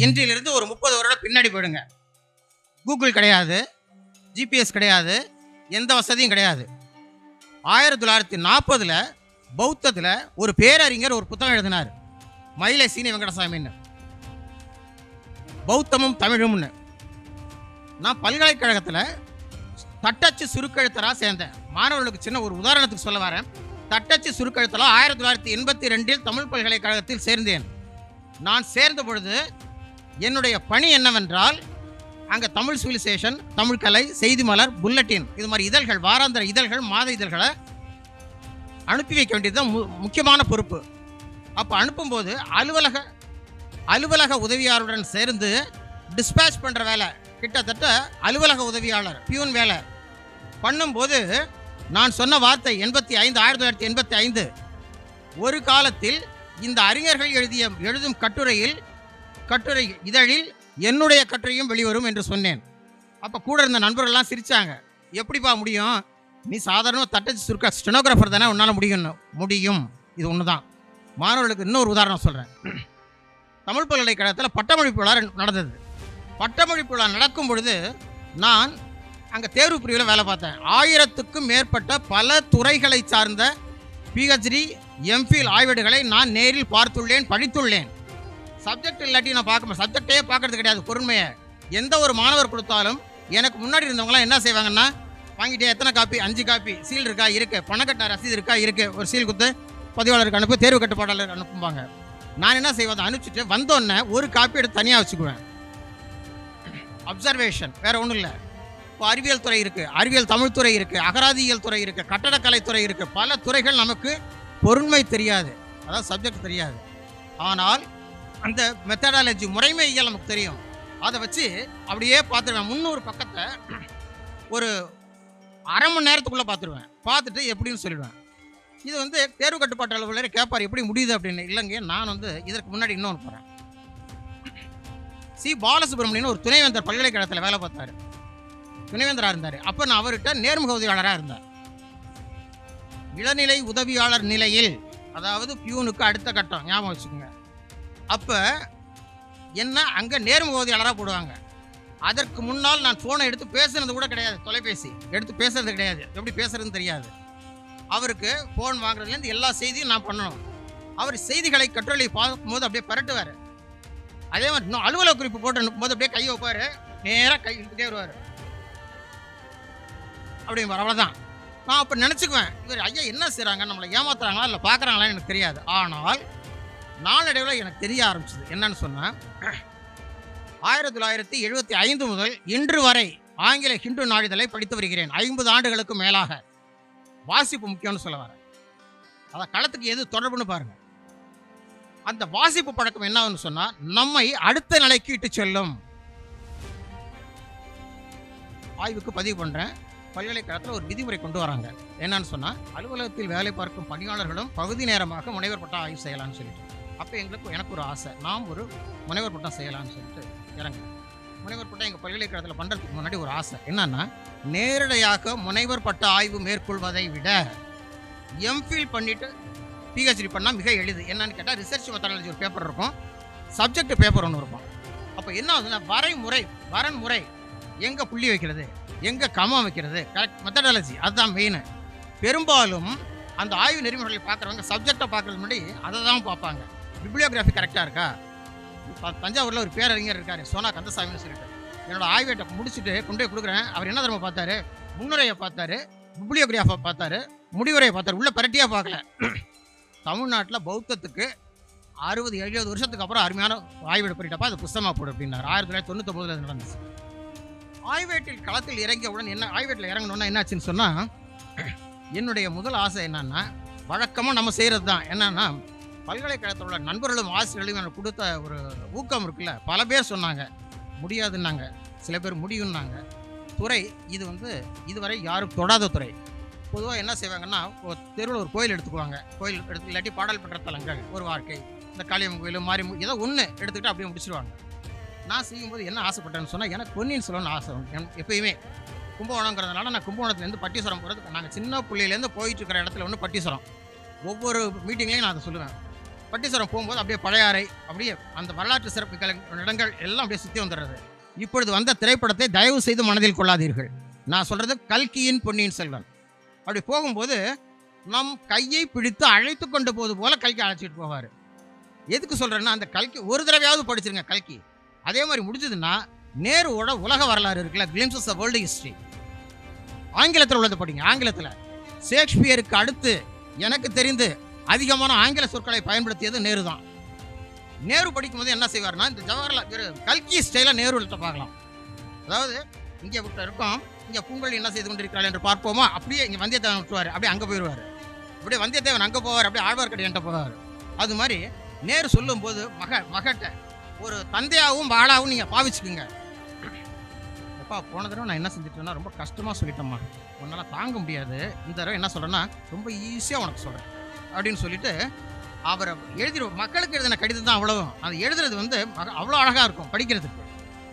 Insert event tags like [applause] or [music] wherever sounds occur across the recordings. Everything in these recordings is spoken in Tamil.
இன்றிலிருந்து ஒரு முப்பது வருடம் பின்னாடி போயிடுங்க. கூகுள் கிடையாது ஜிபிஎஸ் கிடையாது எந்த வசதியும் கிடையாது. ஆயிரத்தி தொள்ளாயிரத்தி நாற்பதில் பௌத்தத்தில் ஒரு பேரறிஞர் ஒரு புத்தகம் எழுதினார். மயிலை சீனி வெங்கடசாமின்னு. பௌத்தமும் தமிழும்னு. நான் பல்கலைக்கழகத்தில் தட்டச்சு சுருக்கெழுத்தராக சேர்ந்தேன். மாணவர்களுக்கு சின்ன ஒரு உதாரணத்துக்கு சொல்ல வரேன். தட்டச்சு சுருக்கெழுத்தலாக ஆயிரத்தி தொள்ளாயிரத்தி எண்பத்தி ரெண்டில் தமிழ் பல்கலைக்கழகத்தில் சேர்ந்தேன். நான் சேர்ந்த பொழுது என்னுடைய பணி என்னவென்றால் அங்கே தமிழ் சிவிலைசேஷன் தமிழ் கலை செய்தி மலர் புல்லட்டின் இது மாதிரி இதழ்கள் வாராந்திர இதழ்கள் மாத இதழ்களை அனுப்பி வைக்க வேண்டியது தான் மு முக்கியமான பொறுப்பு. அப்போ அனுப்பும்போது அலுவலக அலுவலக உதவியாளருடன் சேர்ந்து டிஸ்பேச் பண்ணுற வேலை. கிட்டத்தட்ட அலுவலக உதவியாளர் பியூன் வேலை. பண்ணும்போது நான் சொன்ன வார்த்தை எண்பத்தி ஐந்து ஆயிரத்தி தொள்ளாயிரத்தி எண்பத்தி ஐந்து. ஒரு காலத்தில் இந்த அறிஞர்கள் எழுதிய எழுதும் கட்டுரையில் கட்டுரை இதழில் என்னுடைய கட்டுரையும் வெளிவரும் என்று சொன்னேன். அப்போ கூட இருந்த நண்பர்கள்லாம் சிரிச்சாங்க. எப்படிப்பா முடியும்? நீ சாதாரண தட்டச்சு சுருக்க ஸ்டெனோகிராஃபர் தானே உன்னால் முடியும் முடியும். இது ஒன்று தான் மாணவர்களுக்கு இன்னொரு உதாரணம் சொல்கிறேன் தமிழ் பல்கலைக்கழகத்தில் பட்டமளிப்பு விழா நடந்தது. பட்டமளிப்பு விழா நடக்கும் பொழுது நான் அங்கே தேர்வு பிரிவில் வேலை பார்த்தேன். ஆயிரத்துக்கும் மேற்பட்ட பல துறைகளை சார்ந்த பிஹெச்டி எம்ஃபில் ஆய்வேடுகளை நான் நேரில் பார்த்துள்ளேன் படித்துள்ளேன். சப்ஜெக்ட் இல்லாட்டி நான் பார்க்க சப்ஜெக்டே பார்க்கறது கிடையாது பொறுமையை. எந்த ஒரு மாணவர் கொடுத்தாலும் எனக்கு முன்னாடி இருந்தவங்களாம் என்ன செய்வாங்கன்னா வாங்கிட்டே எத்தனை காப்பி? அஞ்சு காப்பி. சீல் இருக்கா? இருக்கு. பணக்கட்ட ரசீது இருக்கா? இருக்கு. ஒரு சீல் கொடுத்து பதிவாளருக்கு அனுப்பு தேர்வு கட்டுப்பாட்டாளர் அனுப்புவாங்க நான் என்ன செய்வேன் அனுப்பிச்சிட்டு வந்தோடனே ஒரு காப்பி எடுத்து தனியாக வச்சுக்குவேன். அப்சர்வேஷன் வேற ஒன்றும் இல்லை. இப்போ அறிவியல் துறை இருக்கு. அறிவியல் தமிழ் துறை இருக்கு. அகராதியியல் துறை இருக்கு. கட்டடக்கலை துறை இருக்கு. பல துறைகள் நமக்கு பொருண்மை தெரியாது. அதாவது சப்ஜெக்ட் தெரியாது. ஆனால் அந்த மெத்தடாலஜி முறைமையியல் நமக்கு தெரியும். அதை வச்சு அப்படியே பார்த்துருவேன். முந்நூறு பக்கத்தை ஒரு அரை மணி நேரத்துக்குள்ளே பார்த்துருவேன். பார்த்துட்டு எப்படின்னு சொல்லிடுவேன். இது வந்து தேர்வு கட்டுப்பாட்டு அலுவலர் கேட்பார் எப்படி முடியுது? அப்படின்னு. இல்லைங்க நான் வந்து இதற்கு முன்னாடி இன்னொன்று போகிறேன் சி. பாலசுப்ரமணியன் ஒரு துணைவேந்தர் பல்கலைக்கழகத்தில் வேலை பார்த்தாரு. துணைவேந்தராக இருந்தார். அப்போ நான் அவர்கிட்ட நேர்முக உதவியாளராக இருந்தேன் இளநிலை உதவியாளர் நிலையில் அதாவது பியூனுக்கு அடுத்த கட்டம். ஞாபகம் வச்சுக்கோங்க. அப்போ என்ன அங்கே நேர்முக உதவியாளராக போடுவாங்க. அதற்கு முன்னால் நான் ஃபோனை எடுத்து பேசுனது கூட கிடையாது. தொலைபேசி. எடுத்து பேசுறது கிடையாது. எப்படி பேசுறதுன்னு தெரியாது. அவருக்கு ஃபோன் வாங்குறதுலேருந்து எல்லா செய்தியும் நான் பண்ணணும். அவர் செய்திகளை கட்டுரையை பார்க்கும்போது அப்படியே பரட்டுவார். அதே மாதிரி இன்னும் அலுவலக குறிப்பு போட்டு அனுப்பும்போது அப்படியே கையை வைப்பார். நேராக கை இழுத்துட்டே வருவார். அப்படி அவ்வளோதான் நான் அப்போ நினச்சிக்குவேன். இவர் ஐயா என்ன செய்கிறாங்க நம்மளை ஏமாத்துறாங்களா? இல்லை பார்க்குறாங்களான்னு எனக்கு தெரியாது. ஆனால் நாளடைவில் எனக்கு தெரிய ஆரம்பிச்சது. என்னன்னு சொன்னால் ஆயிரத்தி தொள்ளாயிரத்தி எழுபத்தி ஐந்து முதல் இன்று வரை ஆங்கில ஹிந்து நாளிதழை படித்து வருகிறேன். ஐம்பது ஆண்டுகளுக்கு மேலாக. வாசிப்பு முக்கியம்னு சொல்ல வரேன் அதை களத்துக்கு எது தொடர்புன்னு பாருங்கள் அந்த வாசிப்பு பழக்கம் என்னன்னு சொன்னா நம்மை அடுத்த நிலைக்கு இட்டு செல்லும். ஆய்வுக்கு பதிவு பண்றேன். பல்கலைக்கழகத்தில் ஒரு விதிமுறை கொண்டு வராங்க. என்னன்னு சொன்னா அலுவலகத்தில் வேலை பார்க்கும் பணியாளர்களும் பகுதி நேரமாக முனைவர் பட்ட ஆய்வு செய்யலாம்னு சொல்லிட்டு. அப்போ எங்களுக்கு எனக்கு ஒரு ஆசை. நாம் ஒரு முனைவர் பட்டம் செய்யலாம்னு சொல்லிட்டு இறங்குறேன் முனைவர் பட்டம் எங்கள் பல்கலைக்கழகத்தில் பண்ணுறதுக்கு முன்னாடி ஒரு ஆசை. என்னன்னா நேரடியாக முனைவர் பட்ட ஆய்வு மேற்கொள்வதை விட எம்ஃபில் பண்ணிவிட்டு பிஹெச்டி பண்ணால் மிக எளிது. என்னன்னு கேட்டால் ரிசர்ச் மெத்தடாலஜி ஒரு பேப்பர் இருக்கும். சப்ஜெக்ட் பேப்பர் ஒன்று இருக்கும். அப்போ என்ன ஆகுதுன்னா வரைமுறை வரன்முறை எங்கே புள்ளி வைக்கிறது எங்கே கமம் வைக்கிறது கரெக்ட் மெத்தடாலஜி அதுதான் மெயின் பெரும்பாலும் அந்த ஆய்வு நெறிமுறைகளை பார்க்குறவங்க சப்ஜெக்டை பார்க்குறது முன்னாடி அதை தான் பார்ப்பாங்க. பிப்ளியோகிராஃபி கரெக்டாக இருக்கா? தஞ்சாவூரில் ஒரு பேரறிஞர் இருக்கார் சோனா கந்தசாமின்னு சொல்லிட்டு. என்னோட ஆய்வேட்டை முடிச்சுட்டு கொண்டு போய் கொடுக்குறேன். அவர் என்ன தரமாக பார்த்தாரு? முன்னுரையை பார்த்தாரு பிப்ளியோகிராஃபை பார்த்தாரு முடிவுரையை பார்த்தாரு. உள்ள பரட்டியாக பார்க்கல. தமிழ்நாட்டில் பௌத்தத்துக்கு அறுபது எழுபது வருஷத்துக்கு அப்புறம் அருமையான ஆய்வேடு பண்ணிட்டப்பா அது புஸ்தமாக போடு அப்படின்னாரு. ஆயிரத்தி தொள்ளாயிரத்தி தொண்ணூத்தொம்பதுல இது நடந்துச்சு. ஆய்வேட்டில் களத்தில் இறங்கியவுடன் என்ன ஆய்வேட்டில் இறங்கணுன்னா என்னாச்சுன்னு சொன்னால் என்னுடைய முதல் ஆசை என்னன்னா வழக்கமாக நம்ம செய்கிறது தான் என்னன்னா பல்கலைக்கழகத்தோட நண்பர்களும் ஆசிரியர்களும் எனக்கு கொடுத்த ஒரு ஊக்கம் இருக்குல்ல. பல பேர் சொன்னாங்க. முடியாதுன்னாங்க. சில பேர் முடியும்னாங்க. துறை இது வந்து இதுவரை யாரும் தொடாத துறை. பொதுவாக என்ன செய்வாங்கன்னா ஒரு தெருவில் ஒரு கோயில் எடுத்துக்குவாங்க. கோயில் எடுத்து இல்லாட்டி பாடல் பெற்ற தலங்கள் ஒரு வாழ்க்கை. இந்த காளியம்மன் கோயில் மாரியம்மன் ஏதோ ஒன்று எடுத்துக்கிட்டு அப்படியே முடிச்சிருவாங்க. நான் செய்யும்போது என்ன ஆசைப்பட்டேன்னு சொன்னால் எனக்கு பொன்னியின் செல்வன் ஆசை. எப்பயுமே கும்பகோணங்கிறதுனால நான் கும்பகோணத்துலேருந்து பட்டீஸ்வரம் போகிறதுக்கு நாங்கள் சின்ன பிள்ளையிலேருந்து போயிட்டு இருக்கிற இடத்துல ஒன்று பட்டீஸ்வரம். ஒவ்வொரு மீட்டிங்லேயும் நான் அதை சொல்லுவேன். பட்டீஸ்வரம் போகும்போது அப்படியே பழையாறை அப்படியே அந்த வரலாற்று சிறப்பு இடங்கள் எல்லாம் அப்படியே சுற்றி வந்துடுறது. இப்பொழுது வந்த திரைப்படத்தை தயவு செய்து மனதில் கொள்ளாதீர்கள். நான் சொல்கிறது கல்கியின் பொன்னியின் செல்வன். அப்படி போகும்போது நம் கையை பிடித்து அழைத்து கொண்டு போது போல கல்கி அழைச்சிட்டு போவார். எதுக்கு சொல்கிறேன்னா அந்த கல்கி ஒரு தடவையாவது படிச்சிருங்க கல்கி. அதே மாதிரி முடிஞ்சதுன்னா நேருவோட உலக வரலாறு இருக்குல்ல கிளிம்சஸ் ஆஃப் வேர்ல்டு ஹிஸ்ட்ரி ஆங்கிலத்தில் உள்ளதை படிங்க ஆங்கிலத்தில். ஷேக்ஸ்பியருக்கு அடுத்து எனக்கு தெரிந்து அதிகமான ஆங்கில சொற்களை பயன்படுத்தியது நேரு தான். நேரு படிக்கும்போது என்ன செய்வார்னா இந்த ஜவஹர்லால் கல்கி ஸ்டைலாக நேருகிட்ட பார்க்கலாம். அதாவது இங்கே விட்டு இருக்கோம் இங்கே பூங்கொழி என்ன செய்து கொண்டிருக்கிறாள் என்று பார்ப்போமா? அப்படியே இங்கே வந்தியத்தேவன் விட்டுவார் அப்படியே அங்கே போயிடுவார். அப்படியே வந்தியத்தேவன் அங்கே போவார் அப்படியே ஆழ்வார்க்கடியான்ட்ட போவார். அது மாதிரி நேரு சொல்லும்போது மக மகட்ட ஒரு தந்தையாகவும் வாழாவும் நீங்கள் பாவிச்சுக்குங்க. அப்பா போன தடவை நான் என்ன செஞ்சுட்டேன்னா ரொம்ப கஷ்டமாக சொல்லிட்டேம்மா. உன்னால் தாங்க முடியாது. இந்த தடவை என்ன சொல்கிறேன்னா ரொம்ப ஈஸியாக உனக்கு சொல்கிறேன் அப்படின்னு சொல்லிட்டு அவரை எழுதி மக்களுக்கு எழுதின கடிதம் தான் அவ்வளவும் அது எழுதுறது வந்து அவ்வளோ அழகாக இருக்கும் படிக்கிறதுக்கு.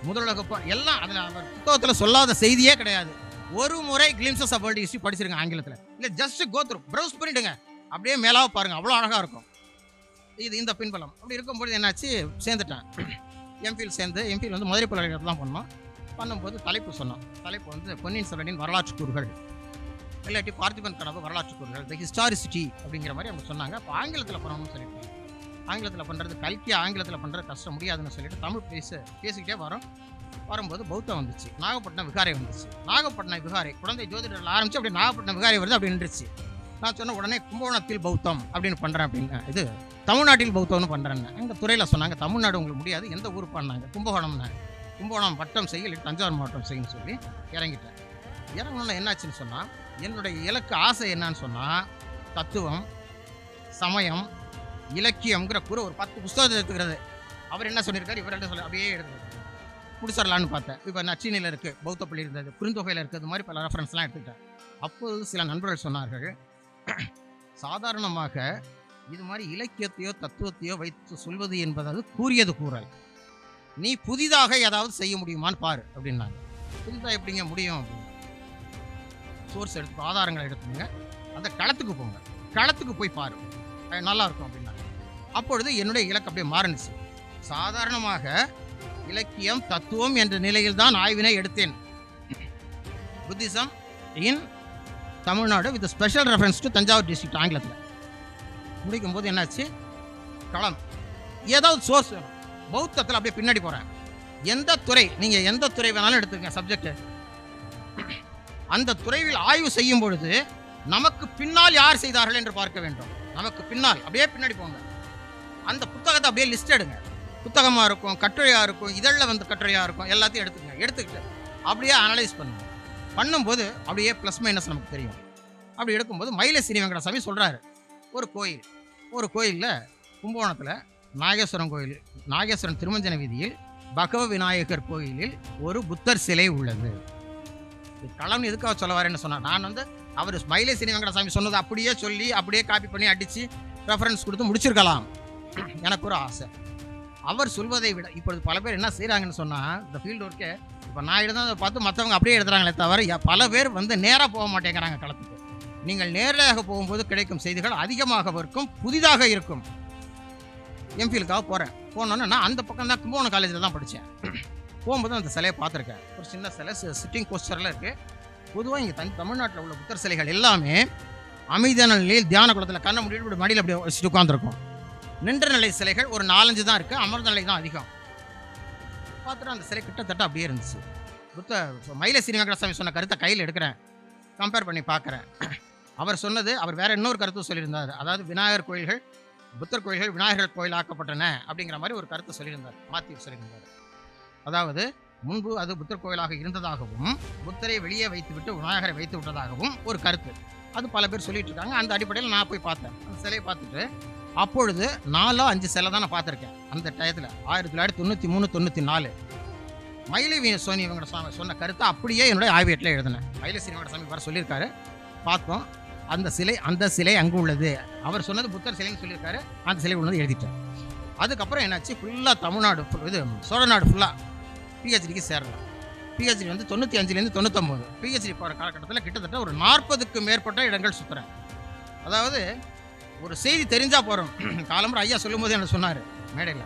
முதலுலக எல்லாம் அதில் அவர் புத்தகத்தில் சொல்லாத செய்தியே கிடையாது. ஒரு முறை கிளிம்சஸ் ஆஃப் வேர்ல்டு ஹிஸ்ட்ரி படிச்சிருங்க ஆங்கிலத்தில். இல்லை ஜஸ்ட் கோத்ரூ ப்ரௌஸ் பண்ணிவிடுங்க அப்படியே மேலாக பாருங்கள் அவ்வளோ அழகாக இருக்கும். இது இந்த பின்பலம். அப்படி இருக்கும்போது என்னாச்சு சேர்ந்துட்டேன். எம்பியில் சேர்ந்து எம்பியில் வந்து மதுரை பல்கலைக்கழகத்தில் தான் பண்ணோம். பண்ணும்போது தலைப்பு சொன்னோம் தலைப்பு வந்து பொன்னியின் செல்வனின் வரலாற்று கூறுகள். இல்லாட்டி பார்த்திபன் கனவு வரலாற்று கூறுகள் த ஹிஸ்டாரிசிட்டி அப்படிங்கிற மாதிரி அவங்க சொன்னாங்க. அப்போ ஆங்கிலத்தில் பண்ணணும்னு சொல்லிட்டு. ஆங்கிலத்தில் பண்ணுறது கல்கி ஆங்கிலத்தில் பண்ணுறது கஷ்டம் முடியாதுன்னு சொல்லிட்டு தமிழ் பேச பேசிக்கிட்டே வரோம். வரும்போது பௌத்தம் வந்துச்சு. நாகப்பட்டினம் விகாரை வந்துச்சு. நாகப்பட்டினம் விகாரை குழந்தை ஜோதிடர்கள் ஆரம்பிச்சு அப்படியே நாகப்பட்டினம் விகாரை வருது அப்படி நின்றுச்சு. நான் சொன்ன உடனே கும்பகோணத்தில் பௌத்தம் அப்படின்னு பண்ணுறேன் அப்படின்னு இது தமிழ்நாட்டில் பௌத்தம்னு பண்ணுறேன்னு எங்கள் துறையில் சொன்னாங்க. தமிழ்நாடு உங்களுக்கு முடியாது. எந்த ஊர் பண்ணாங்க? கும்பகோணம்னா. கும்பகோணம் வட்டம் செய்ய இல்லை தஞ்சாவூர் மாவட்டம் செய்யுன்னு சொல்லி இறங்கிட்டேன். இறங்கணும்னா என்னாச்சுன்னு சொன்னால் என்னுடைய இலக்கு ஆசை என்னன்னு சொன்னால் தத்துவம் சமயம் இலக்கியம்ங்கிற கூற ஒரு பத்து புஸ்தகத்தை எடுத்துக்கிறது. அவர் என்ன சொல்லியிருக்காரு? இவர் என்ன சொல்ல அப்படியே எடுத்து முடிச்சிடலான்னு பார்த்தேன். இப்போ நச்சினியில் இருக்குது பௌத்த பள்ளி இருந்தது குறுந்தொகையில் இருக்கிறது இது மாதிரி பல ரெஃபரன்ஸ்லாம் எடுத்துக்கிட்டேன். அப்போது சில நண்பர்கள் சொன்னார்கள் சாதாரணமாக இது மாதிரி இலக்கியத்தையோ தத்துவத்தையோ வைத்து சொல்வது என்பதாவது கூறியது கூறல். நீ புதிதாக ஏதாவது செய்ய முடியுமான்னு பாரு அப்படின்னாங்க. புதிதாக எப்படிங்க முடியும்? அப்படின்னு சோர்ஸ் எடுத்து ஆதாரங்களை எடுத்துங்க அந்த களத்துக்கு போங்க. களத்துக்கு போய் பாரு. நல்லா இருக்கும் அப்படின்னா. அப்பொழுது என்னுடைய இலக்கு அப்படியே மாறினுச்சு. சாதாரணமாக இலக்கியம் தத்துவம் என்ற நிலையில் தான் ஆய்வினை எடுத்தேன். Buddhism in Tamil Nadu with special reference to Thanjavur district ஆங்கிலத்தில். முடிக்கும் போது என்னாச்சு? களம். ஏதாவது சோர்ஸ் வேணும். பௌத்தத்தில் அப்படியே பின்னாடி போகிறேன் எந்த துறை நீங்கள் எந்த துறை வேணாலும் எடுத்துக்கங்க சப்ஜெக்ட் அந்த துறையில் ஆய்வு செய்யும் பொழுது நமக்கு பின்னால் யார் செய்தார்கள் என்று பார்க்க வேண்டும். நமக்கு பின்னால் அப்படியே பின்னாடி போங்க. அந்த புத்தகத்தை அப்படியே லிஸ்ட் எடுங்க. புத்தகமாக இருக்கும் கட்டுரையாக இருக்கும் இதழில் வந்து கட்டுரையாக இருக்கும் எல்லாத்தையும் எடுத்துக்கங்க எடுத்துக்கிட்டு அப்படியே அனலைஸ் பண்ணுங்க. பண்ணும்போது அப்படியே ப்ளஸ் மைனஸ் நமக்கு தெரியும். அப்படி எடுக்கும்போது மயிலை ஸ்ரீ வெங்கடசாமி சொல்கிறாரு ஒரு கோயில் ஒரு கோயிலில் கும்பகோணத்தில் நாகேஸ்வரம் கோயில் நாகேஸ்வரன் திருமஞ்சன வீதியில் பகவ விநாயகர் கோயிலில் ஒரு புத்தர் சிலை உள்ளது. கலவன் களம் எதுக்காக சொல்ல வரேன்னு சொன்னார் நான் வந்து அவர் மயிலை ஸ்ரீ வெங்கடசாமி சொன்னதை அப்படியே சொல்லி அப்படியே காப்பி பண்ணி அடித்து ரெஃபரன்ஸ் கொடுத்து முடிச்சிருக்கலாம். எனக்கு ஒரு ஆசை. அவர் சொல்வதை விட இப்பொழுது பல பேர் என்ன செய்கிறாங்கன்னு சொன்னால் இந்த ஃபீல்டு ஒர்க்கே இப்போ நான் எழுதுனதை பார்த்து மற்றவங்க அப்படியே எழுதுறாங்களே தவிர பல பேர் வந்து நேராக போக மாட்டேங்கிறாங்க களத்துக்கு. நீங்கள் நேரடியாக போகும்போது கிடைக்கும் செய்திகள் அதிகமாக இருக்கும் புதிதாக இருக்கும். எம்ஃபிலுக்காக போகிறேன் போனோன்னே நான் அந்த பக்கம் தான் கும்பகோணம் காலேஜில் தான் படித்தேன் போகும்போது அந்த சிலையை பார்த்துருக்கேன். ஒரு சின்ன சிலை சிட்டிங் போஸ்டரில் இருக்குது பொதுவாக இங்கே தனி தமிழ்நாட்டில் உள்ள புத்தர் சிலைகள் எல்லாமே அமைதியான நிலையில் தியான குளத்தில் கண்ணை முடிவு இப்படி மடியில் அப்படியே வச்சுட்டு உட்காந்துருக்கும் நின்ற நிலை சிலைகள் ஒரு நாலஞ்சு தான் இருக்குது அமர்ந்த நிலை தான் அதிகம். பார்த்துட்டு அந்த சிலை கிட்டத்தட்ட அப்படியே இருந்துச்சு. புத்த மயிலை சீனிவாகரசாமி சொன்ன கருத்தை கையில் எடுக்கிறேன். கம்பேர் பண்ணி பார்க்குறேன். அவர் சொன்னது அவர் வேறு இன்னொரு கருத்து சொல்லியிருந்தார். அதாவது விநாயகர் கோயில்கள் புத்தர் கோயில்கள் விநாயகர் கோயில் ஆக்கப்பட்டன அப்படிங்கிற மாதிரி ஒரு கருத்து சொல்லியிருந்தார் மாற்றி சொல்லியிருந்தார். அதாவது முன்பு அது புத்தர் கோயிலாக இருந்ததாகவும் புத்தரை வெளியே வைத்துவிட்டு விநாயகரை வைத்து விட்டதாகவும் ஒரு கருத்து. அது பல பேர் சொல்லிட்டு இருக்காங்க அந்த அடிப்படையில் நான் போய் பார்த்தேன். அந்த சிலையை பார்த்துட்டு அப்பொழுது நாலோ அஞ்சு சிலை தான் நான் பார்த்துருக்கேன். அந்த டயத்தில் ஆயிரத்தி தொள்ளாயிரத்தி தொண்ணூற்றி மூணு தொண்ணூற்றி நாலு. மயிலை வி- சோனி இவங்க சுவாமி சொன்ன கருத்தை அப்படியே என்னுடைய ஆய்வேட்டில் எழுதினேன். மயிலை சீனிவாட சாமி வர சொல்லியிருக்காரு. பார்த்தோம். அந்த சிலை அந்த சிலை அங்கே உள்ளது. அவர் சொன்னது புத்தர் சிலைன்னு சொல்லியிருக்காரு. அந்த சிலை உள்ளது எழுதிட்டேன். அதுக்கப்புறம் என்னாச்சு? ஃபுல்லாக தமிழ்நாடு இது சோழநாடு ஃபுல்லாக பிஹெச்டிக்கு சேரலாம். பிஹெச்டி வந்து தொண்ணூற்றி அஞ்சுலேருந்து தொண்ணூத்தொம்பது. பிஹெச்டி போகிற காலகட்டத்தில் கிட்டத்தட்ட ஒரு நாற்பதுக்கு மேற்பட்ட இடங்கள் சுற்றுறேன் அதாவது ஒரு செய்தி தெரிஞ்சா போகிறோம் [clears throat] காலம்பரம் ஐயா சொல்லும்போது என்ன சொன்னாரு? மேடையில்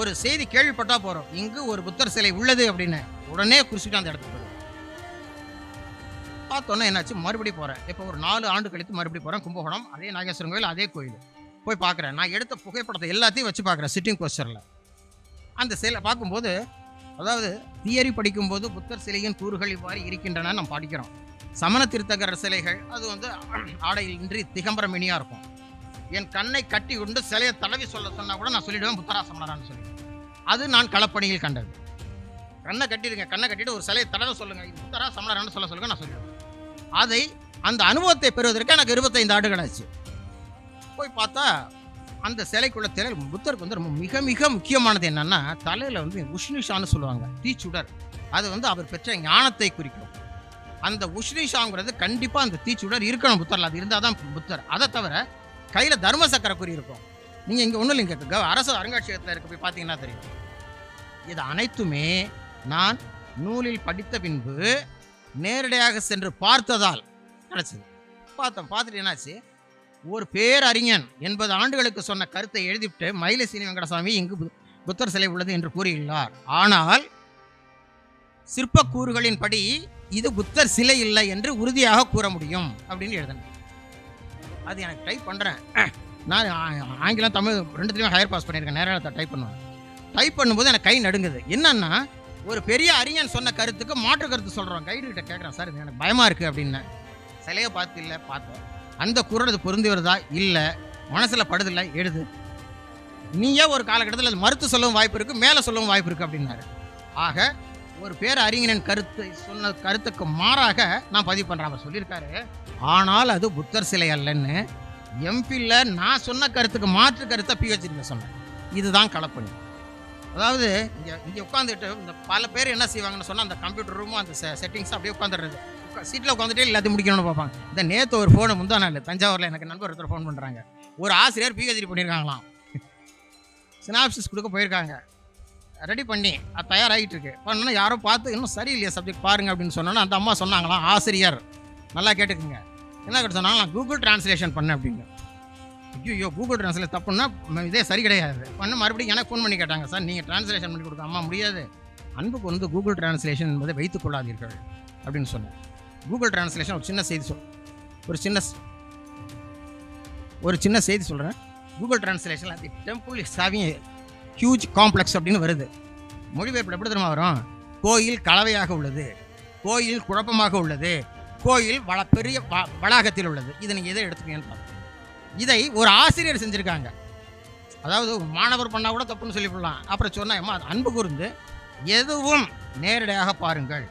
ஒரு செய்தி கேள்விப்பட்டா போகிறோம் இங்கு ஒரு புத்தர் சிலை உள்ளது அப்படின்னு. உடனே குறிச்சிட்டு அந்த இடத்துக்கு போயிடுவோம் பார்த்தோன்னே என்னாச்சு? மறுபடியும் போகிறேன் இப்போ ஒரு நாலு ஆண்டு கழித்து மறுபடியும் போகிறேன் கும்பகோணம் அதே நாகேஸ்வரன் கோயில் அதே கோயில். போய் பார்க்குறேன். நான் எடுத்த புகைப்படத்தை எல்லாத்தையும் வச்சு பார்க்குறேன். சிட்டிங் கோஸ்டரில் அந்த சிலை பார்க்கும்போது அதாவது தியரி படிக்கும்போது புத்தர் சிலையின் கூறுகள் இவ்வாறு இருக்கின்றன நம்ம படிக்கிறோம். சமண திருத்தகர சிலைகள் அது வந்து [clears throat] ஆடையின்றி திகம்பரமினியாக இருக்கும். என் கண்ணை கட்டி கொண்டு சிலையை தடவி சொல்ல சொன்னால் கூட நான் சொல்லிடுவேன் புத்தரா சமணரான்னு சொல்லி அது நான் களப்பணியில் கண்டது. கண்ணை கட்டிடுங்க கண்ணை கட்டிட்டு ஒரு சிலையை தடவை சொல்லுங்கள் இது புத்தரா சமணரான்னு சொல்ல சொல்லுங்க நான் சொல்லிடுவேன். அதை அந்த அனுபவத்தை பெறுவதற்கு எனக்கு இருபத்தைந்து ஆண்டுகள் ஆச்சு. போய் பார்த்தா அந்த சிலைக்குள்ள தலை புத்தருக்கு வந்து ரொம்ப மிக மிக முக்கியமானது என்னன்னா தலையில வந்து உஷ்ணிஷான்னு சொல்லுவாங்க தீச்சுடர் அது வந்து அவர் பெற்ற ஞானத்தை குறிக்கும். அந்த உஷ்ணிஷாங்கிறது கண்டிப்பா அந்த தீச்சுடர் இருக்கணும் புத்தர்ல. அது இருந்தால் தான் புத்தர். அதை தவிர கையில தர்ம சக்கர குறி இருக்கும். நீங்க இங்க ஒன்றும் இல்லைங்க அரசு அருங்காட்சியகத்தில் இருக்க போய் பார்த்தீங்கன்னா தெரியும். இது அனைத்துமே நான் நூலில் படித்த பின்பு நேரடியாக சென்று பார்த்ததால் கிடச்சிது பார்த்தோம் பார்த்துட்டு என்னாச்சு? ஒரு பேரறிஞன் எண்பது ஆண்டுகளுக்கு சொன்ன கருத்தை எழுதிவிட்டு மயிலை சீனி வெங்கடசாமி இங்கு பு- புத்தர் சிலை உள்ளது என்று கூறியுள்ளார். ஆனால் சிற்பக்கூறுகளின்படி இது புத்தர் சிலை இல்லை என்று உறுதியாக கூற முடியும் அப்படின்னு எழுதினேன். அது எனக்கு டைப் பண்ணுறேன் நான் ஆங்கிலம் தமிழ் ரெண்டுத்துலேயும் ஹையர் பாஸ் பண்ணியிருக்கேன். நேரத்தை டைப் பண்ணுவேன். டைப் பண்ணும்போது எனக்கு கை நடுங்குது. என்னன்னா ஒரு பெரிய அறிஞன் சொன்ன கருத்துக்கு மாற்று கருத்து சொல்கிறோம் கைடு கிட்ட கேட்குறேன் சார் இது எனக்கு பயமாக இருக்குது அப்படின்னு. சிலையை பார்த்து இல்லை பார்த்தேன் அந்த குரல் அது பொருந்தி வருதா இல்லை. மனசில் படுதில்லை? எழுது நீயே ஒரு காலகட்டத்தில் அது மறுத்து சொல்லவும் வாய்ப்பு இருக்குது மேலே சொல்லவும் வாய்ப்பு இருக்குது அப்படின்னாரு. ஆக ஒரு பேர் அறிஞரின் கருத்து சொன்ன கருத்துக்கு மாறாக நான் பதிவு பண்ணுறேன் அவர் சொல்லியிருக்காரு. ஆனால் அது புத்தர் சிலை அல்லன்னு எம்பியில் நான் சொன்ன கருத்துக்கு மாற்று கருத்தை பிஹெச்டியில் சொன்னேன். இதுதான் கலப்பணி. அதாவது இங்கே இங்கே உட்காந்துட்டு இந்த பல பேர் என்ன செய்வாங்கன்னு சொன்னால் அந்த கம்ப்யூட்டர் ரூமும் அந்த செட்டிங்ஸ் அப்படியே உட்காந்துடுறது சீட்டில் உட்காந்துட்டே எல்லாத்தையும் முடிக்கணும்னு பார்ப்பாங்க. இந்த நேற்று ஒரு ஃபோனை முந்தா நாள் தஞ்சாவூரில் எனக்கு நண்பர் ஒருத்தர் ஃபோன் பண்ணுறாங்க ஒரு ஆசிரியர் பிஹெச்டி பண்ணியிருக்காங்களாம் சினாப்சிஸ் கொடுக்க போயிருக்காங்க. ரெடி பண்ணி அது தயாராகிட்டு இருக்கு. பண்ணோன்னா யாரோ பார்த்து இன்னும் சரியில்லையா சப்ஜெக்ட் பாருங்க அப்படின்னு சொன்னோன்னா அந்த அம்மா சொன்னாங்களாம் ஆசிரியர். நல்லா கேட்டுக்குங்க. என்ன கேட்டு சொன்னாங்க நான் கூகுள் டிரான்ஸ்லேஷன் பண்ணேன் அப்படின்னு. ஐயோ கூகுள் டிரான்ஸ்லேட் தப்புன்னா இதே சரி கிடையாது. பண்ண மறுபடியும் எனக்கு ஃபோன் பண்ணி கேட்டாங்க. சார் நீங்கள் டிரான்ஸ்லேஷன் பண்ணி கொடுக்க அம்மா முடியாது. அன்புக்கு வந்து கூகுள் டிரான்ஸ்லேஷன் என்பதை வைத்துக் கொள்ளாதீர்கள் அப்படின்னு சொன்னேன். கூகுள் டிரான்ஸ்லேஷன் ஒரு சின்ன செய்தி சொல். ஒரு சின்ன ஒரு சின்ன செய்தி சொல்கிறேன் Google translation the temple is having huge complex அப்படின்னு வருது. மொழிபெயர்ப்பு எப்படி தெரியுமா வரும்? கோயில் கலவையாக உள்ளது. கோயில் குழப்பமாக உள்ளது. கோயில் வள பெரிய வ- வளாகத்தில் உள்ளது. இதை நீங்கள் எதை எடுத்துக்கீங்கன்னு பாருங்க. இதை ஒரு ஆசிரியர் செஞ்சுருக்காங்க. அதாவது மாணவர் பண்ணால் கூட தப்புன்னு சொல்லிவிடலாம். அப்புறம் சொன்னால் அம்மா அன்பு கூர்ந்து எதுவும் நேரடியாக பாருங்கள்.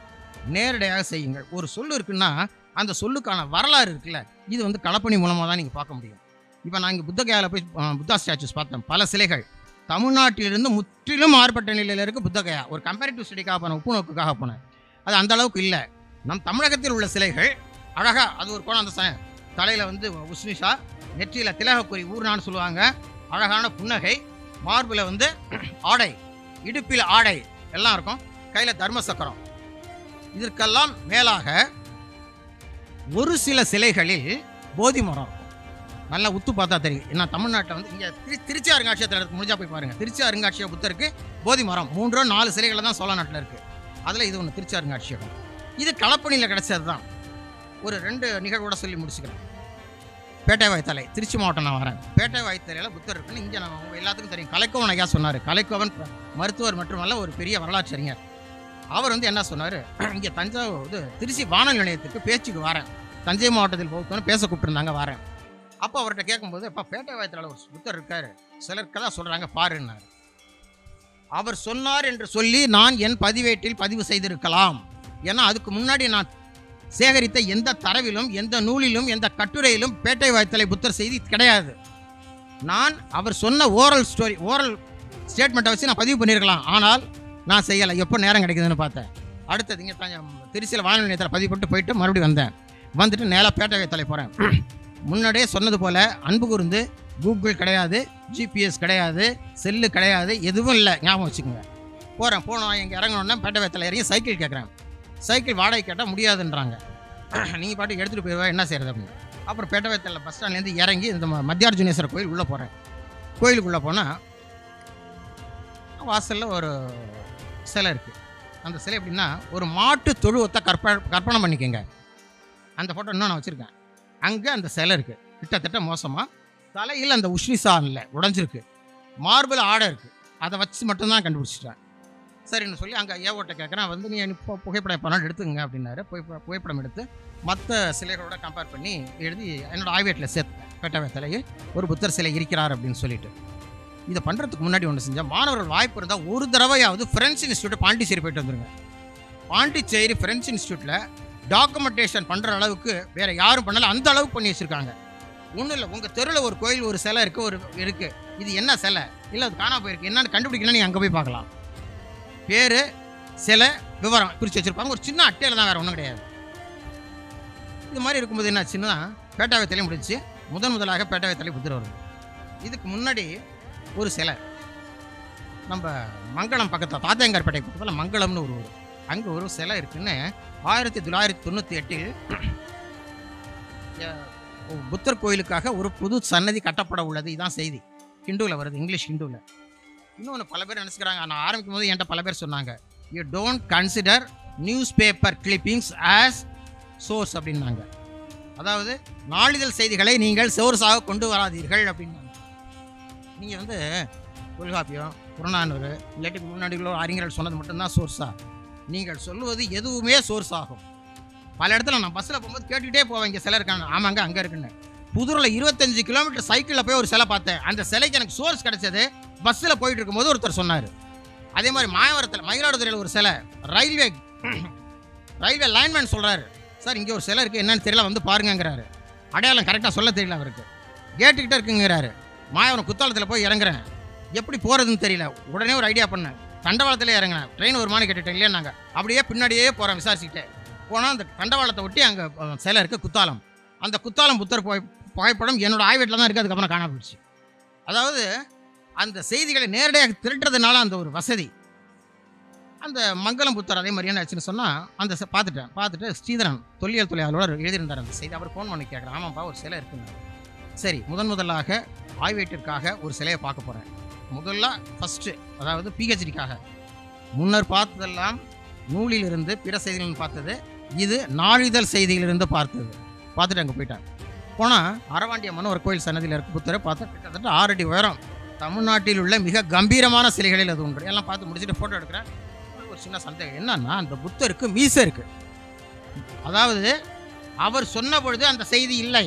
நேரடியாக செய்யுங்கள். ஒரு சொல்லு இருக்குன்னா அந்த சொல்லுக்கான வரலாறு இருக்குல்ல இது வந்து கலப்பணி மூலமாக தான் நீங்கள் பார்க்க முடியும். இப்போ நான் இங்கே புத்தகையாவில் போய் புத்தா ஸ்டாச்சுஸ் பார்த்தேன். பல சிலைகள். தமிழ்நாட்டிலிருந்து முற்றிலும் மாறுபட்ட நிலையில் இருக்குது புத்தகையா. ஒரு கம்பேரிட்டிவ் ஸ்டடிக்காக போனேன் உப்பு நோக்குக்காக போனேன். அது அந்த அளவுக்கு இல்லை. நம் தமிழகத்தில் உள்ள சிலைகள் அழகாக அது ஒரு கோணம் அந்த ச- தலையில் வந்து உஸ்னிஷா நெற்றியில் திலகக்குறி ஊர்னான்னு சொல்லுவாங்க. அழகான புன்னகை மார்பில் வந்து ஆடை இடுப்பில் ஆடை எல்லாம் இருக்கும். கையில் தர்ம சக்கரம் இதற்கெல்லாம் மேலாக ஒரு சில சிலைகளில் போதி மரம் இருக்கும். நல்லா உத்து பார்த்தா தெரியும். ஏன்னா தமிழ்நாட்டில் வந்து இங்கே திரு திருச்சி அருங்காட்சியகத்தில் முடிஞ்சா போய் பாருங்கள் திருச்சி அருங்காட்சியக புத்தருக்கு போதி மரம். மூன்றோ நாலு சிலைகளை தான் சோழ நாட்டில் இருக்குது அதில் இது ஒன்று திருச்சி அருங்காட்சியகம். இது களப்பணியில் கிடைச்சது தான். ஒரு ரெண்டு நிகழ்வோட சொல்லி முடிச்சுக்கிறேன். பேட்டை வாய்த்தலை. திருச்சி மாவட்டம் நான் வரேன். பேட்டை வாய்த்தலையில் புத்தர் இருக்குன்னு இங்கே நான் எல்லாத்துக்கும் தெரியும். கலைக்கோவன் ஐயா சொன்னார். கலைக்கோவன் மருத்துவர் மட்டுமல்ல ஒரு பெரிய வரலாற்று அறிஞர் அவர் வந்து என்ன சொன்னார்? [clears throat] இங்கே தஞ்சாவூர் இது திருச்சி வானொலி நிலையத்துக்கு பேச்சுக்கு வரேன். தஞ்சை மாவட்டத்தில் போகணும்னு பேச கூப்பிட்டுருந்தாங்க வரேன். அப்போ அவர்கிட்ட கேட்கும்போது இப்போ பேட்டை வாய்த்தலையில் ஒரு புத்தர் இருக்கார். சிலர் கதை சொல்கிறாங்க பாருன்னார். அவர் சொன்னார் என்று சொல்லி நான் என் பதிவேட்டில் பதிவு செய்திருக்கலாம். ஏன்னா அதுக்கு முன்னாடி நான் சேகரித்த எந்த தரவிலும் எந்த நூலிலும் எந்த கட்டுரையிலும் பேட்டை வாய்த்தலை புத்தர் செய்தி கிடையாது. நான் அவர் சொன்ன ஓரல் ஸ்டோரி ஓரல் ஸ்டேட்மெண்ட்டை வச்சு நான் பதிவு பண்ணியிருக்கலாம். ஆனால் நான் செய்யலை. எப்போ நேரம் கிடைக்குதுன்னு பார்த்தேன். அடுத்தது இங்கே தான் திருச்சியில் வானொலி நிலையத்தில் பதிவு பண்ணிட்டு போயிட்டு மறுபடியும் வந்தேன். வந்துட்டு நேராக பேட்டை வாய்த்தலை போகிறேன் முன்னாடியே சொன்னது போல் அன்பு கூர்ந்து கூகுள் கிடையாது ஜிபிஎஸ் கிடையாது செல்லு கிடையாது எதுவும் இல்லை. ஞாபகம் வச்சுக்கோங்க. போகிறேன் போனோம். எங்கே இறங்கணுன்னா பேட்டை வாய்த்தலை இறங்கி சைக்கிள் கேட்குறேன் சைக்கிள் வாடகை கேட்டால் முடியாதுன்றாங்க. நீங்கள் பாட்டுக்கு எடுத்துகிட்டு போயிடுவா என்ன செய்கிறது அப்படின்னு. அப்புறம் பேட்டவேத்தலில் பஸ் ஸ்டாண்ட்லேருந்து இறங்கி இந்த மத்தியார்ஜுனேஸ்வரர் கோயில் உள்ளே போகிறேன் கோயிலுக்குள்ளே போனால் வாசலில் ஒரு சிலை இருக்குது அந்த சிலை எப்படின்னா ஒரு மாட்டு தொழுவத்தை கற்ப கற்பனை பண்ணிக்கோங்க. அந்த ஃபோட்டோ இன்னும் நான் வச்சுருக்கேன். அங்கே அந்த சிலை இருக்குது கிட்டத்தட்ட மோசமாக தலையில் அந்த உஷ்ணிசா இல்லை உடஞ்சிருக்கு. மார்பிள் ஆடை இருக்குது அதை வச்சு மட்டும்தான் கண்டுபிடிச்சிட்டேன். சரின்னு சொல்லி அங்கே ஏவோட்ட கேட்குறேன் வந்து நீ இப்போ புகைப்படம் எப்போ எடுத்துங்க அப்படின்னாரு. புகைப்ப- புகைப்படம் எடுத்து மற்ற சிலைகளோட கம்பேர் பண்ணி எழுதி என்னோடய ஆய்வேட்டில் சேர்த்தேன் பேட்டவை தலையில். ஒரு புத்தர் சிலை இருக்கிறார் அப்படின்னு சொல்லிட்டு. இதை பண்ணுறதுக்கு முன்னாடி ஒன்று செஞ்சேன். மாணவர்கள் வாய்ப்பு இருந்தால் ஒரு தடவையாவது ஃப்ரெண்ட்ஸ் இன்ஸ்டியூட் பாண்டிச்சேரி போயிட்டு வந்துருங்க. பாண்டிச்சேரி ஃப்ரெண்ட்ஸ் இன்ஸ்டியூட்டில் டாக்குமெண்டேஷன் பண்ணுற அளவுக்கு வேறு யாரும் பண்ணல. அந்த அளவுக்கு பண்ணி வச்சுருக்காங்க. ஒன்றும் இல்லை. உங்கள் தெருவில் ஒரு கோயில் ஒரு சிலை இருக்குது ஒரு இருக்குது இது என்ன சிலை? இல்லை அது காணாம போயிருக்கு. என்னென்னு கண்டுபிடிக்கணும்னு நீங்கள் அங்கே போய் பார்க்கலாம். பேர் சிலை விவரம் பிரித்து வச்சுருப்பாங்க. ஒரு சின்ன அட்டையில் தான் வேறு ஒன்றும் கிடையாது. இது மாதிரி இருக்கும்போது என்னாச்சுன்னா பேட்டாவை தலை முடிச்சு முதன் முதலாக பேட்டாவை தலை புத்திர வருது. இதுக்கு முன்னாடி ஒரு சிலை. நம்ம மங்களம் பக்கத்தில் தாத்தையங்கார்பேட்டை பக்கத்தில் மங்களம்னு ஒரு ஊர். அங்கே ஒரு சிலை இருக்குன்னு ஆயிரத்தி தொள்ளாயிரத்தி தொண்ணூற்றி எட்டில் புத்தர் கோயிலுக்காக ஒரு புது சன்னதி கட்டப்பட உள்ளது. இதுதான் செய்தி. ஹிந்துவில் வருது இங்கிலீஷ் ஹிந்துவில் இன்னொன்று பல பேர் நினச்சிக்கிறாங்க. நான் ஆரம்பிக்கும் போது என்கிட்ட பல பேர் சொன்னாங்க. You don't consider news paper clippings as source அப்படின்னாங்க. அதாவது நாளிதழ் செய்திகளை நீங்கள் சோர்ஸாக கொண்டு வராதீர்கள் அப்படின்னு நீங்கள் வந்து தொல்காப்பியம் புறநானூறு இல்லாட்டி முன்னாடிகளோ அறிஞர்கள் சொன்னது மட்டும்தான் சோர்ஸாக நீங்கள் சொல்லுவது எதுவுமே சோர்ஸ் ஆகும். பல இடத்துல நான் பஸ்ஸில் போகும்போது கேட்டுக்கிட்டே போவேன் இங்கே சிலை இருக்காங்க. ஆமாங்க அங்கே இருக்குன்னு. புதூரில் இருபத்தஞ்சு கிலோமீட்டர் சைக்கிளில் போய் ஒரு சிலை பார்த்தேன். அந்த சிலைக்கு எனக்கு சோர்ஸ் கிடைச்சது. பஸ்ஸில் போயிட்டு இருக்கும்போது ஒருத்தர் சொன்னார். அதே மாதிரி மாயவரத்தில் மயிலாடுதுறையில் ஒரு சிலை ரயில்வே ரயில்வே லைன்மேன் சொல்கிறாரு சார் இங்கே ஒரு சிலை இருக்குது என்னன்னு தெரியல வந்து பாருங்கங்கிறாரு. அடையாளம் கரெக்டாக சொல்ல தெரியல அவருக்கு. கேட்டுக்கிட்டே இருக்குங்கிறாரு. மாயவரம் குத்தாலத்தில் போய் இறங்குறேன். எப்படி போகிறதுன்னு தெரியல. உடனே ஒரு ஐடியா பண்ணேன். தண்டவாளத்திலே இறங்கினேன். ட்ரெயின் ஒரு மாதிரி கேட்டுட்டேன் இல்லையா நாங்கள் அப்படியே பின்னாடியே போகிறேன் விசாரிச்சுக்கிட்டே. போனால் அந்த தண்டவாளத்தை ஒட்டி அங்கே சிலை இருக்குது குத்தாலம். அந்த குத்தாலம் புத்தர் புகை புகைப்படம் என்னோடய ஆய்வீட்டில் தான் இருக்குது அதுக்கப்புறம் காணாம போயிடுச்சு. அதாவது அந்த செய்திகளை நேரடியாக திரட்டுறதுனால அந்த ஒரு வசதி. அந்த மங்களம் புத்தர் அதே மாதிரி என்ன ஆச்சுன்னு சொன்னால் அந்த பார்த்துட்டேன். பார்த்துட்டு ஸ்ரீதரன் தொல்லியல் தொழிலாளர் எழுதியிருந்தார் அந்த செய்தி. அவர் ஃபோன் பண்ணி கேட்குறேன் ஆமாப்பா ஒரு சிலை இருக்குங்க சரி முதன் முதலாக ஆய்வேட்டிற்காக ஒரு சிலையை பார்க்க போகிறேன் முதல்ல ஃபஸ்ட்டு அதாவது பிஹெச்டிக்காக முன்னர் பார்த்ததெல்லாம் நூலிலிருந்து பிற செய்திகளில் பார்த்தது. இது நாளிதழ் செய்தியிலிருந்து பார்த்தது. பார்த்துட்டு அங்கே போயிட்டார் போனால் அரவாண்டியம்மன் ஒரு கோயில் சன்னதியில் இருக்க புத்தரை பார்த்தா கிட்டத்தட்ட ஆறு அடி உயரம். தமிழ்நாட்டில் உள்ள மிக கம்பீரமான சிலைகளில் அது ஒன்று எல்லாம் பார்த்து முடிச்சுட்டு ஃபோட்டோ எடுக்கிறேன். ஒரு சின்ன சந்தேகம். என்னன்னா அந்த புத்தருக்கு மீசை இருக்குது அதாவது அவர் சொன்ன பொழுது அந்த செய்தி இல்லை.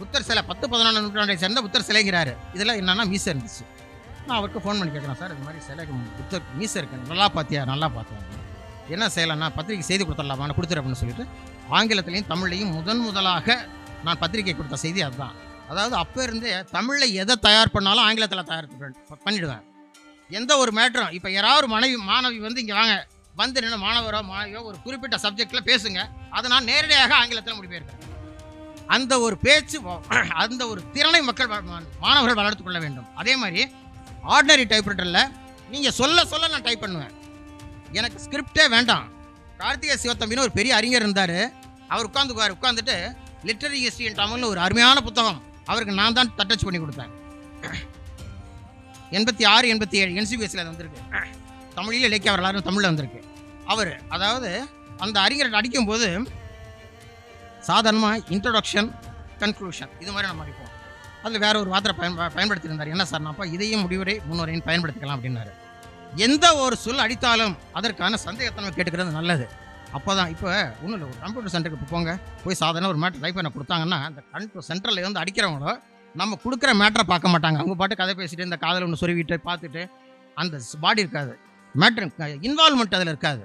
புத்தர் சிலை பத்து பதினொன்று நூற்றாண்டை சேர்ந்த புத்தர் சிலைங்கிறாரு. இதில் என்னன்னா மீசை இருந்துச்சு. நான் அவருக்கு ஃபோன் பண்ணி கேட்குறேன் சார் இது மாதிரி சிலை புத்தர் மீசை இருக்கு. நல்லா பார்த்தியா? நல்லா பார்த்தேன் என்ன செய்யலைன்னா பத்திரிக்கை செய்தி கொடுத்துடலாமா நான் கொடுத்துரு அப்படின்னு சொல்லிட்டு ஆங்கிலத்திலையும் தமிழ்லையும் முதன் முதலாக நான் பத்திரிக்கை கொடுத்த செய்தி அதுதான். அதாவது அப்போ இருந்தே தமிழில் எதை தயார் பண்ணாலும் ஆங்கிலத்தில் தயார் பண்ணிடுவேன். எந்த ஒரு மேட்டரும் இப்போ யாராவது மனைவி மாணவி வந்து இங்கே வாங்க வந்து நின்று மாணவரோ மாணவியோ ஒரு குறிப்பிட்ட சப்ஜெக்டில் பேசுங்க. அதை நான் நேரடியாக ஆங்கிலத்தில் மொழிபெயர்க்கிறேன் அந்த ஒரு பேச்சு அந்த ஒரு திறனை மக்கள் மாணவர்கள் வளர்த்து கொள்ள வேண்டும். அதே மாதிரி ஆர்டினரி டைப்ரைட்டரில் நீங்கள் சொல்ல சொல்ல நான் டைப் பண்ணுவேன். எனக்கு ஸ்கிரிப்டே வேண்டாம். கார்த்திகை சிவத்தம்பின்னு ஒரு பெரிய அறிஞர் இருந்தார். அவர் உட்காந்துக்குவார் உட்காந்துட்டு லிட்டரி ஹிஸ்ட்ரி தமிழ்னு ஒரு அருமையான புத்தகம் அவருக்கு நான் தான் தட்டச் பண்ணி கொடுத்தேன். எண்பத்தி ஆறு எண்பத்தி ஏழு என்சிபிஎஸ்சில் அது வந்திருக்கு. தமிழில் இலக்கிய வரலாறு தமிழில் வந்திருக்கு. அவர் அதாவது அந்த அறிஞர் அடிக்கும்போது சாதாரணமாக இன்ட்ரொடக்ஷன் கன்க்ளூஷன் இது மாதிரி நம்ம அடிப்போம் அதில் வேற ஒரு வார்த்தை பயன் பயன்படுத்தியிருந்தார். என்ன சார் அப்போ இதையும் முடிவுரை முன்னுரையும் பயன்படுத்திக்கலாம் அப்படின்னாரு. எந்த ஒரு சொல் அடித்தாலும் அதற்கான சந்தேகத்தன்மை கேட்டுக்கிறது நல்லது. அப்போ தான் இப்போ ஒன்றும் இல்லை ஒரு கம்ப்யூட்டர் சென்டருக்கு இப்போ போங்க. போய் சாதாரண ஒரு மேட்ரு டைப் பண்ண கொடுத்தாங்கன்னா அந்த கண்ட்ரோல் சென்டரில் வந்து அடிக்கிறவங்களோ நம்ம கொடுக்குற மேட்டரை பார்க்க மாட்டாங்க. அவங்க பாட்டு கதை பேசிட்டு இந்த காதல் ஒன்று சொருவிட்டு பார்த்துட்டு அந்த பாடி இருக்காது. மேட்ரு இன்வால்மெண்ட் அதில் இருக்காது.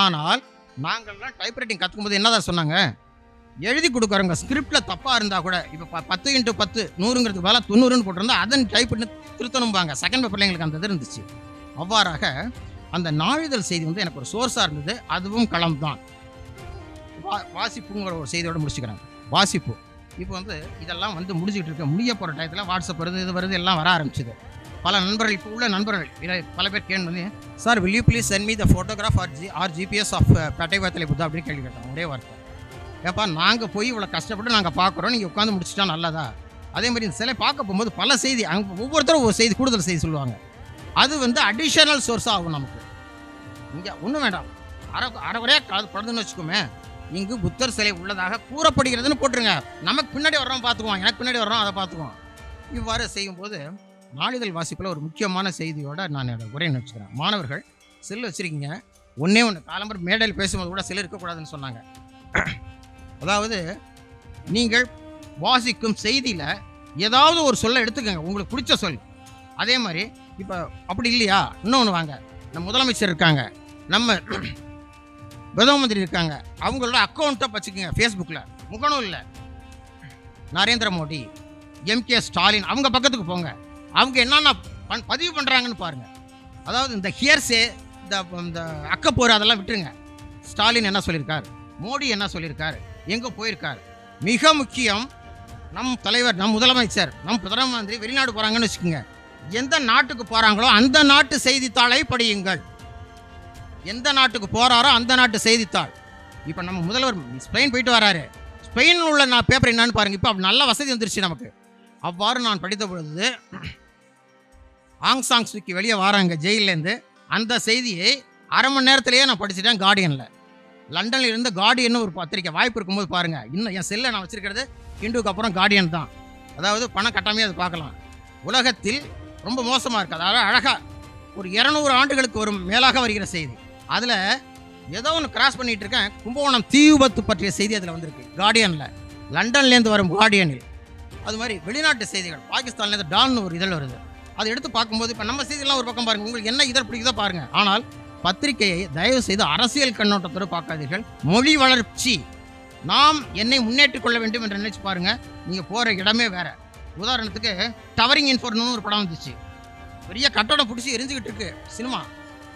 ஆனால் நாங்கள்லாம் டைப்ரைட்டிங் கற்றுக்கும்போது என்னதான் சொன்னாங்க? எழுதி கொடுக்குறவங்க ஸ்கிரிப்டில் தப்பாக இருந்தால் கூட இப்போ பத்து இன்ட்டு பத்து நூறுங்கிறதுக்கு பதிலாக தொண்ணூறுன்னு போட்டிருந்தா அதன் டைப் பண்ணி திருத்தணும்பாங்க. செகண்ட் பேப்பரில் எங்களுக்கு அந்த இது இருந்துச்சு. அவ்வாறாக அந்த நாளிதழ் செய்தி வந்து எனக்கு ஒரு சோர்ஸாக இருந்தது. அதுவும் களம் தான் வா வாசிப்புங்கிற ஒரு செய்தியோடு முடிச்சுக்கிறேன். வாசிப்பு. இப்போ வந்து இதெல்லாம் வந்து முடிச்சுக்கிட்டு இருக்க. முடிய போகிற டயத்தில் வாட்ஸ்அப் வருது இது வருது எல்லாம் வர ஆரம்பிச்சுது. பல நண்பர்கள் இப்போ உள்ள நண்பர்கள் இதை பல பேர் கேட்டு sir will you please send me the photograph R G R GPS of Pettai Vathalai Buddha அப்படின்னு கேள்வி கேட்டாங்க ஒரே வார்த்தை. ஏப்பா நாங்கள் போய் இவ்வளோ கஷ்டப்பட்டு நாங்கள் பார்க்குறோம் நீங்கள் உட்காந்து முடிச்சிட்டா நல்லதா? அதே மாதிரி இந்த சிலை பார்க்க போகும்போது பல செய்தி அங்கே ஒவ்வொருத்தரும் ஒரு செய்தி கூடுதல் செய்தி சொல்லுவாங்க. அது வந்து அடிஷனல் சோர்ஸ் ஆகும் நமக்கு. இங்கே ஒன்றும் வேண்டாம். அரை அரைக்குறையாக காது படுதுன்னு வச்சுக்கோமே. இங்கு புத்தர் சிலை உள்ளதாக கூறப்படுகிறதுன்னு போட்டுருங்க. நமக்கு பின்னாடி வர்றோம் பார்த்துக்குவோம் எனக்கு பின்னாடி வர்றோம் அதை பார்த்துக்குவோம் இவ்வாறு செய்யும்போது நாளிதழ் வாசிப்பில் ஒரு முக்கியமான செய்தியோட நான் என்னோட உரையை நினச்சிக்கிறேன். மாணவர்கள் செல் வச்சுருக்கீங்க. ஒன்றே ஒன்று காலம்பர் மேடையில் பேசும்போது கூட செல்லு இருக்கக்கூடாதுன்னு சொன்னாங்க. அதாவது நீங்கள் வாசிக்கும் செய்தியில் ஏதாவது ஒரு சொல்ல எடுத்துக்கோங்க. உங்களுக்கு பிடிச்ச சொல். அதே மாதிரி இப்போ அப்படி இல்லையா? இன்னொன்று வாங்க. நம்ம முதலமைச்சர் இருக்காங்க. நம்ம [clears throat] பிரதம மந்திரி இருக்காங்க. அவங்களோட அக்கௌண்ட்டை வச்சுக்கோங்க ஃபேஸ்புக்கில் முகநூலில் நரேந்திர மோடி எம்கே ஸ்டாலின் அவங்க பக்கத்துக்கு போங்க. அவங்க என்னென்ன பண் பதிவு பண்ணுறாங்கன்னு பாருங்கள் அதாவது இந்த ஹியர்ஸே இந்த இந்த அக்கப்போர் அதெல்லாம் விட்டுருங்க. ஸ்டாலின் என்ன சொல்லியிருக்கார்? மோடி என்ன சொல்லியிருக்காரு? எங்கே போயிருக்கார்? மிக முக்கியம் நம் தலைவர் நம் முதலமைச்சர் நம் பிரதம மந்திரி வெளிநாடு போகிறாங்கன்னு வச்சுக்கோங்க. எந்த நாட்டுக்கு போகிறாங்களோ அந்த நாட்டு செய்தித்தாளை படியுங்கள். எந்த நாட்டுக்கு போகிறாரோ அந்த நாட்டு செய்தித்தாள். இப்போ நம்ம முதல்வர் ஸ்பெயின் போயிட்டு வராரு. ஸ்பெயினில் உள்ள நான் பேப்பர் என்னன்னு பாருங்கள் இப்போ நல்ல வசதி வந்துருச்சு நமக்கு. அவ்வாறு நான் படித்த பொழுது ஆங் சாங் சுக்கி வெளியே வராங்க ஜெயிலேருந்து அந்த செய்தியை அரை மணி நேரத்திலேயே நான் படிச்சிட்டேன் கார்டியனில் லண்டனில் இருந்த கார்டியன் ஒரு பத்திரிக்கை வாய்ப்பு இருக்கும்போது பாருங்கள் இன்னும் என் செல்லை நான் வச்சுருக்கிறது ஹிந்துக்கு அப்புறம் கார்டியன் தான். அதாவது பணம் கட்டாமே அதை பார்க்கலாம். உலகத்தில் ரொம்ப மோசமாக இருக்குது அதாவது அழகாக ஒரு இரநூறு ஆண்டுகளுக்கு ஒரு மேலாக வருகிற செய்தி. அதில் ஏதோ ஒன்று கிராஸ் பண்ணிகிட்டு இருக்கேன். கும்பகோணம் தீ விபத்து பற்றிய செய்தி அதில் வந்திருக்கு. கார்டியனில் லண்டன்லேருந்து வரும் கார்டியனில் அது மாதிரி வெளிநாட்டு செய்திகள். பாகிஸ்தான்லேருந்து டான்னு ஒரு இதழ் வருது. அதை எடுத்து பார்க்கும்போது இப்போ நம்ம செய்தியெல்லாம் ஒரு பக்கம் பாருங்கள் உங்களுக்கு என்ன இதழ் பிடிக்குதோ பாருங்கள் ஆனால் பத்திரிகையை தயவு செய்து அரசியல் கண்ணோட்டத்தோடு பார்க்காதீர்கள். மொழி வளர்ச்சி. நாம் என்னை முன்னேற்றிக் கொள்ள வேண்டும் என்று நினைச்சு பாருங்க. நீங்கள் போகிற இடமே வேற. உதாரணத்துக்கு டவரிங் இன்ஃபோர்னு ஒரு படம் வந்துச்சு. பெரிய கட்டடம் பிடிச்சி எரிஞ்சுக்கிட்டு இருக்கு சினிமா.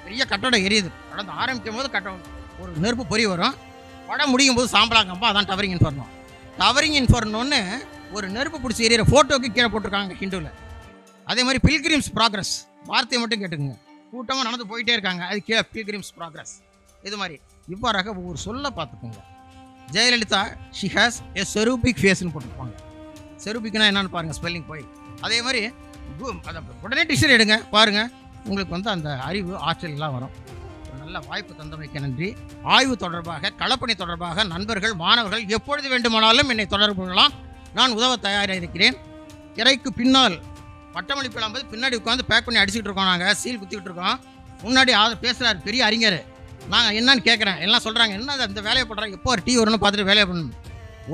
பெரிய கட்டடம் எரியுது. படம் ஆரம்பிக்கும் போது கட்டடம் ஒரு நெருப்பு பொறி வரும். படம் முடியும் போது சாம்பலாங்கப்பா அதான் டவரிங் இன்ஃபர்னோ டவரிங் இன்ஃபர்னோன்னு ஒரு நெருப்பு பிடிச்சி எரியற ஃபோட்டோக்கு கீழே போட்டிருக்காங்க ஹிந்துவில் அதே மாதிரி பில்கிரிம்ஸ் ப்ராக்ரஸ் வார்த்தையை மட்டும் கேட்டுக்குங்க. கூட்டமாக நடந்து போயிட்டே இருக்காங்க. அது கே பில்கிரிம்ஸ் ப்ராக்ரஸ் இது மாதிரி. இவ்வாறாக ஒவ்வொரு சொல்ல பார்த்துக்கோங்க. Jayalalithaa she has a cherubic ஃபேஸ்னு போட்டிருப்பாங்க. செரூபிக்னா என்னன்னு பாருங்கள் ஸ்பெல்லிங் போய். அதே மாதிரி அதை உடனே டிஷர் எடுங்க பாருங்கள் உங்களுக்கு வந்து அந்த அறிவு ஆற்றல் வரும். நல்ல வாய்ப்பு தந்தமைக்கு நன்றி. ஆய்வு தொடர்பாக களப்பணி தொடர்பாக நண்பர்கள் மாணவர்கள் எப்பொழுது வேண்டுமானாலும் என்னை தொடர்பு கொள்ளலாம். நான் உதவ தயாராக இருக்கிறேன் இறைக்கு பின்னால் பட்டமளிப்பு போது பின்னாடி உட்காந்து பேக் பண்ணி அடிச்சுட்டு இருக்கோம் நாங்கள் சீல் குத்திக்கிட்டு இருக்கோம். முன்னாடி ஆ பேசுகிறார் பெரிய அறிஞர். நாங்கள் என்னன்னு கேட்குறேன் எல்லாம் சொல்கிறாங்க என்ன இந்த வேலையை பண்ணுறாங்க எப்போ ஒரு டீ வரும்னு பார்த்துட்டு வேலையை பண்ணணும்.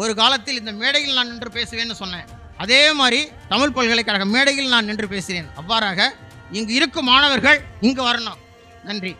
ஒரு காலத்தில் இந்த மேடையில் நான் நின்று பேசுவேன்னு சொன்னேன். அதே மாதிரி தமிழ் பல்கலைக்கழக மேடையில் நான் நின்று பேசுகிறேன். அவ்வாறாக இங்கு இருக்கும் மாணவர்கள் இங்கு வரணும். நன்றி.